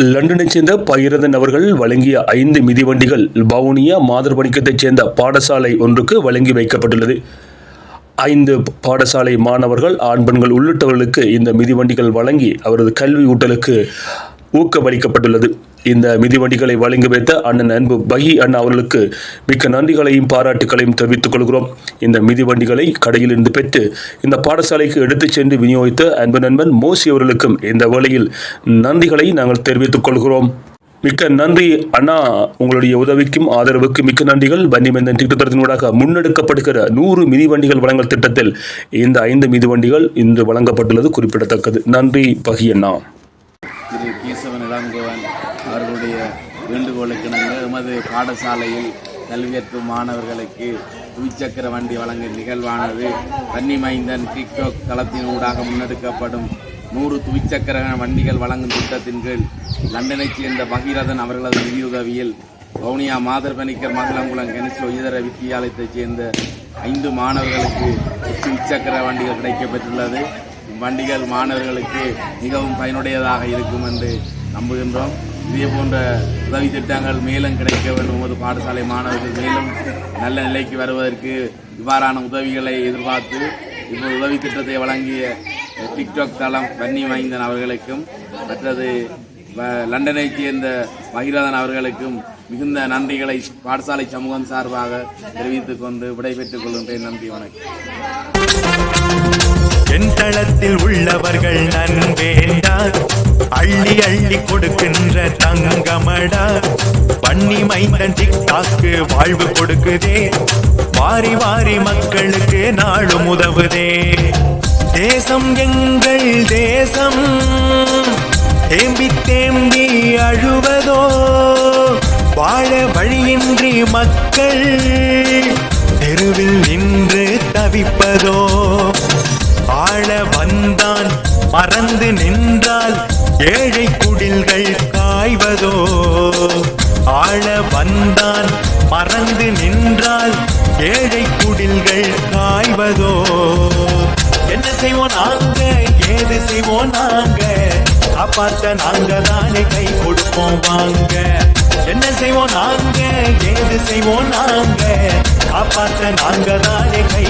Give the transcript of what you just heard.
லண்டனைச் சேர்ந்த பகிரதன் அவர்கள் வழங்கிய ஐந்து மிதிவண்டிகள் வவுனியா மாதர்பணிக்கத்தைச் சேர்ந்த பாடசாலை ஒன்றுக்கு வழங்கி வைக்கப்பட்டுள்ளது. ஐந்து பாடசாலை மாணவர்கள் ஆண் பெண்கள் உள்ளிட்டவர்களுக்கு இந்த மிதிவண்டிகள் வழங்கி அவரது கல்வி ஊட்டலுக்கு ஊக்கமளிக்கப்பட்டுள்ளது. இந்த மிதிவண்டிகளை வழங்கி வைத்த அண்ணன் அன்பு பகி அண்ணா அவர்களுக்கு மிக்க நன்றிகளையும் பாராட்டுகளையும் தெரிவித்துக் கொள்கிறோம். இந்த மிதிவண்டிகளை கடையில் இருந்து பெற்று இந்த பாடசாலைக்கு எடுத்துச் சென்று விநியோகித்த அன்பு நண்பன் மோசி அவர்களுக்கும் இந்த வழியில் நன்றிகளை நாங்கள் தெரிவித்துக் கொள்கிறோம். மிக்க நன்றி அண்ணா. உங்களுடைய உதவிக்கும் ஆதரவுக்கும் மிக்க நன்றிகள். வன்னிமந்தன் திட்டத்தினூடாக முன்னெடுக்கப்படுகிற நூறு மிதிவண்டிகள் வழங்கல் திட்டத்தில் இந்த ஐந்து மிதிவண்டிகள் இன்று வழங்கப்பட்டுள்ளது குறிப்பிடத்தக்கது. நன்றி பகி அண்ணா திரு இளங்கோவன் அவர்களுடைய வேண்டுகோளுக்கு நாங்கள் எமது பாடசாலையில் கல்வி மாணவர்களுக்கு துவிச்சக்கர வண்டி வழங்கும் நிகழ்வானது வன்னிமைந்தன் டிக்டாக் தளத்தின் ஊடாக முன்னெடுக்கப்படும். நூறு துவிச்சக்கர வண்டிகள் வழங்கும் திட்டத்தின் கீழ் லண்டனைச் சேர்ந்த பகீரதன் அவர்களது நிதியுதவியில் வவுனியா மாதர்பனிக்கர் மகளங்குளம் கணேஷ் உயர்தர வித்தியாலயத்தைச் சேர்ந்த ஐந்து மாணவர்களுக்கு துவிச்சக்கர வண்டிகள் கிடைக்கப்பெற்றுள்ளது. வண்டிகள் மாணவர்களுக்கு மிகவும் பயனுடையதாக இருக்கும் என்று நம்புகின்றோம். இதே போன்ற உதவி திட்டங்கள் மேலும் கிடைக்க வேண்டும். உமது பாடசாலை மாணவர்கள் மேலும் நல்ல நிலைக்கு வருவதற்கு இவ்வாறான உதவிகளை எதிர்பார்த்து இப்போ உதவி திட்டத்தை வழங்கிய டிக்டாக் தளம் பன்னி மைந்தன் அவர்களுக்கும் மற்றது லண்டனை சேர்ந்த மகிரதன் அவர்களுக்கும் மிகுந்த நன்றிகளை பாடசாலை சமூகம் சார்பாக தெரிவித்துக் கொண்டு விடைபெற்றுக் கொள்கின்றேன். நன்றி வணக்கம். என் தளத்தில் உள்ளவர்கள் நன்வேண்டா அள்ளி அள்ளி கொடுக்கின்ற தங்கமடா. பண்ணி மைந்தன் டிக்டாக்கு வாழ்வு கொடுக்குதே. வாரி வாரி மக்களுக்கு நாளும் உதவுதே. தேசம் எங்கள் தேசம். தேம்பி தேம்பி அழுவதோ இன்றி மக்கள் தெருவில் நின்று தவிப்பதோ? ஆள வந்தான் மறந்து நின்றால் ஏழை குடில்கள் காய்வதோ? ஆள வந்தான் மறந்து நின்றால் ஏழை குடில்கள் காய்வதோ? என்ன செய்வோம் நாங்க? ஏது செய்வோம் நாங்க? காப்பாத்த நாங்க தானே கை கொடுப்போம் வாங்க. என்ன செய்வோம் நாங்க? ஏது செய்வோம் நாங்க? காப்பாற்ற நாங்க தானே கை